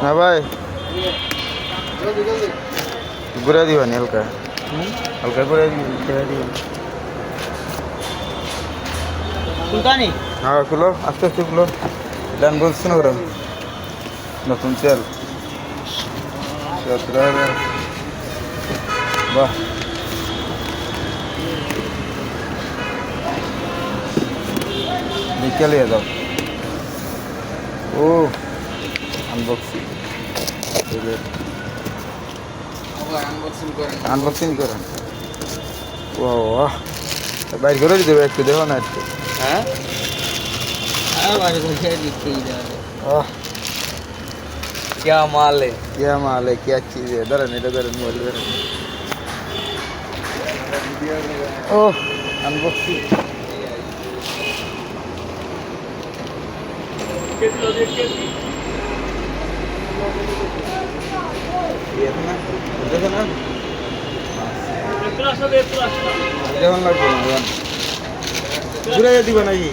হ্যাঁ ভাই। ঘুরে দিবানি হালকা। হালকা ঘুরে দিবেন সুলতানি হ্যাঁ খুলো আস্তে আস্তে খুলো। ডান বলছি না ওরম নতুন হাজার। বাহ। বিকেলে দাও ও। আনবক্সিং আনবক্সিং করেন ও বাইর করে দিতে হবে একটু দেখো না একটু হ্যাঁ আবার বসে দিতেই যাবে आह क्या माल है क्या माल है क्या चीज़ है इधर नहीं इधर मोबाइल इधर ओह अनबॉक्सिंग ये है ना দেখো না দেখো না ঘুরে দিবে নাকি